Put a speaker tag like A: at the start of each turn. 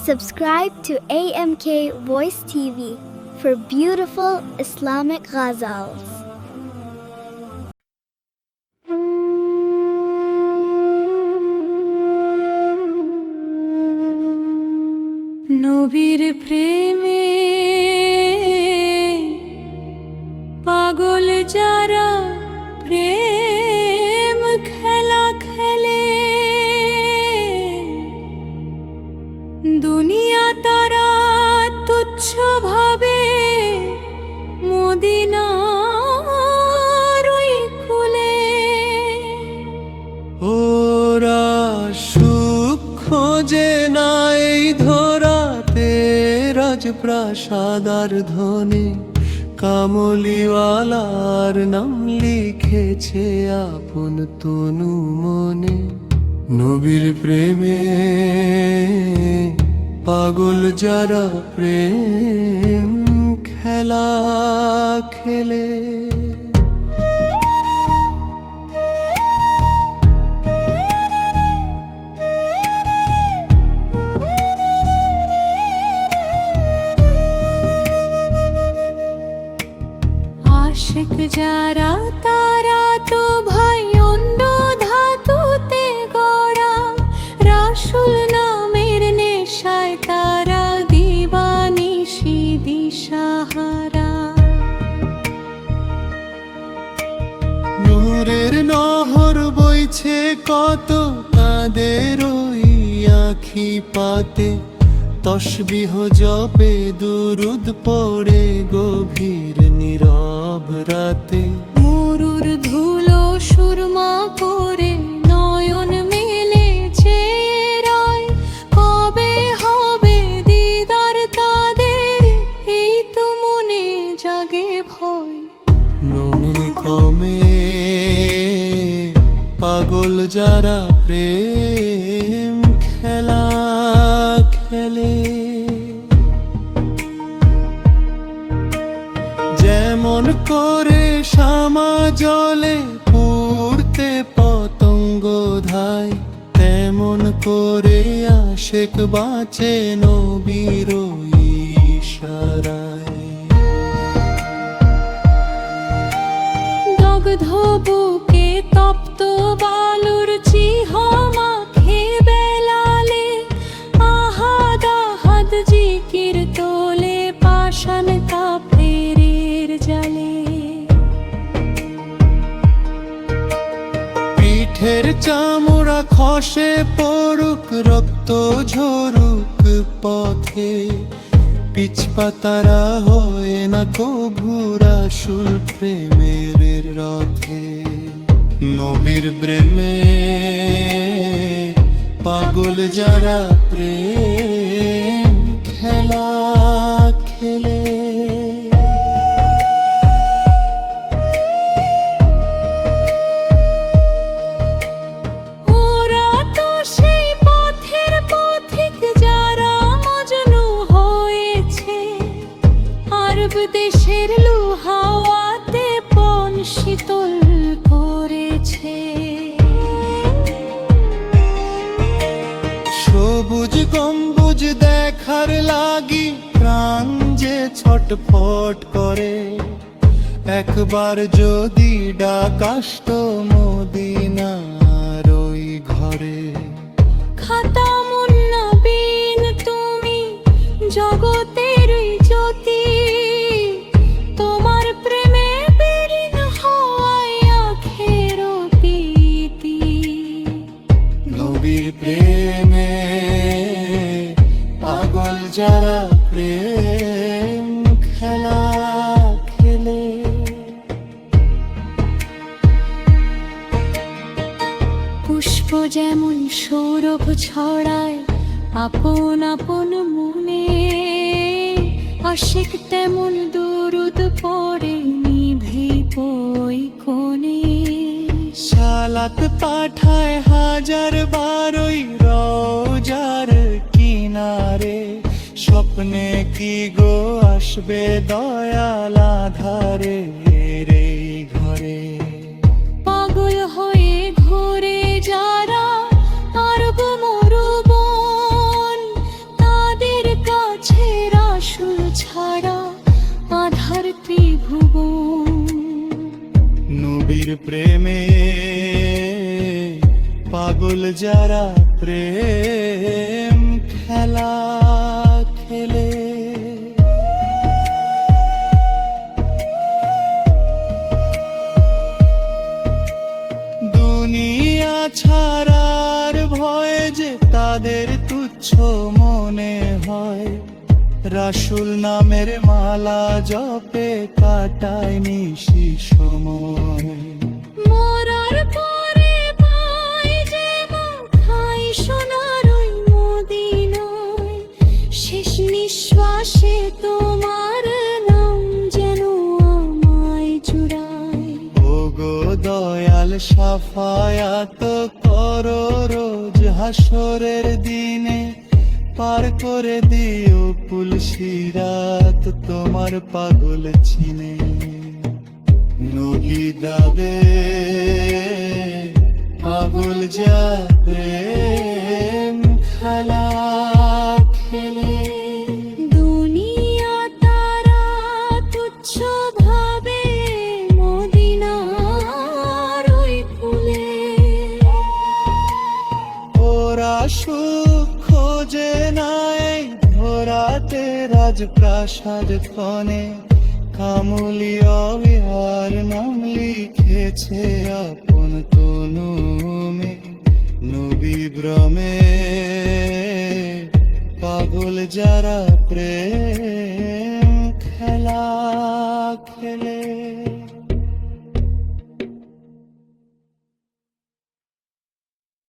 A: Subscribe to AMK Voice TV for beautiful Islamic ghazals.
B: নবীর প্রেমে
C: সুখ খোঁজে না এই ধরাতে রাজপ্রাসাদ আর ধনে কামলিওয়ালার নাম লিখেছে আপন তনু মনে। নবীর প্রেমে পাগল যারা প্রেম খেলা খেলে
B: আশিক যারা তারা তো ভাই অন্য ধাতুতে গড়া। রাসুল নামের নেশায় তারা দিবানি দিবানিশি দিশাহারা
C: নূরের নহর বইছে কত তাদের ওই আখি পাতে। তসবিহ জপে দুরুদ পড়ে গভীর নীরব রাতে।
B: মরুর ধুলো সুরমা করে নয়ন মেলে রয়। কবে হবে দিদার তাদের? এই তো মনে জাগে ভয়।
C: নুন কমে পাগল যারা প্রেম পড়তে পতঙ্গ ধায় তেমন করে আশেক বাঁচে নবীর ইশারায়।
B: দগ্ধ বুকে তপ্ত বালুর চিহ
C: খসে পড়ুক রক্ত ঝরুক পথে পিছপাতারা হয় না কভুরা সুর প্রেমের রথে। নবীর প্রেমে পাগল যারা প্রেম গম্বুজ দেখার লাগি প্রাণ যে ছটফট করে। একবার যদি ডাকাষ্ট মদিনার
B: পুষ্প যেমন সৌরভ ছড়ায় আপন আপন মনে আশিক তেমন দুরুদ পরে নিভে পই কোণে।
C: সালাত পাঠায় হাজার বারোই রোজার কিনারে স্বপ্নে কি গো আসবে দয়াল আধারে রে ঘরে?
B: পাগল হয়ে ঘুরে যারা
C: যারা প্রেম খেলা খেলে। দুনিয়া ছাড়ার ভয়ে যে তাদের তুচ্ছ মনে হয়, রাসুল নামের মালা জপে কাটায় নিশি সময়।
B: মরার
C: ওগো দয়াল সাফায়াত করো রোজ হাসরের দিনে পার করে দিও পুলসিরাত তোমার পাগল চিনে। নদী দাবে পাগল যাবে ধরাতে রাজপ্রাসাদ কনে কামুলিয়া বিহার নাম লিখেছে আপন তনুমে নবী ভ্রমে পাগল যারা প্রেম